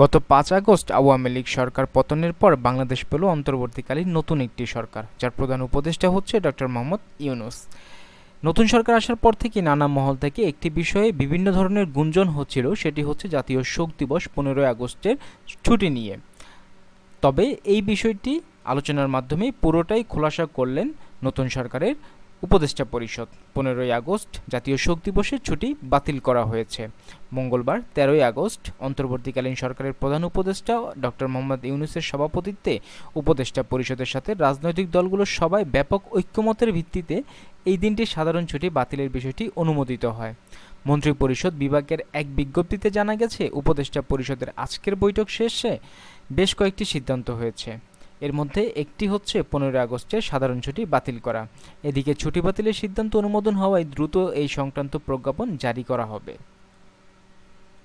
গত পাঁচ আগস্ট আওয়ামী লীগ সরকার পতনের পর বাংলাদেশ পেল অন্তর্বর্তীকালীন নতুন একটি সরকার, যার প্রধান উপদেষ্টা হচ্ছে ডক্টর মোহাম্মদ ইউনুস। নতুন সরকার আসার পর থেকে নানা মহল থেকে একটি বিষয়ে বিভিন্ন ধরনের গুঞ্জন হচ্ছিল, সেটি হচ্ছে জাতীয় শোক দিবস পনেরোই আগস্টের ছুটি নিয়ে। তবে এই বিষয়টি আলোচনার মাধ্যমে পুরোটাই খোলাসা করলেন নতুন সরকারের উপদেষ্টা পরিষদ, পনেরোই আগস্ট জাতীয় শোক দিবসের ছুটি বাতিল করা হয়েছে। মঙ্গলবার, তেরোই আগস্ট, অন্তর্বর্তীকালীন সরকারের প্রধান উপদেষ্টা ডক্টর মোহাম্মদ ইউনুসের সভাপতিত্বে উপদেষ্টা পরিষদের সাথে রাজনৈতিক দলগুলোর সবাই ব্যাপক ঐক্যমতের ভিত্তিতে এই দিনটি সাধারণ ছুটি বাতিলের বিষয়টি অনুমোদিত হয়। মন্ত্রিপরিষদ বিভাগের এক বিজ্ঞপ্তিতে জানা গেছে, উপদেষ্টা পরিষদের আজকের বৈঠক শেষে বেশ কয়েকটি সিদ্ধান্ত হয়েছে। এর মধ্যে একটি হচ্ছে পনেরোই আগস্টের সাধারণ ছুটি বাতিল করা। এদিকে ছুটি বাতিলের সিদ্ধান্ত অনুমোদন হওয়ায় দ্রুত এই সংক্রান্ত প্রজ্ঞাপন জারি করা হবে।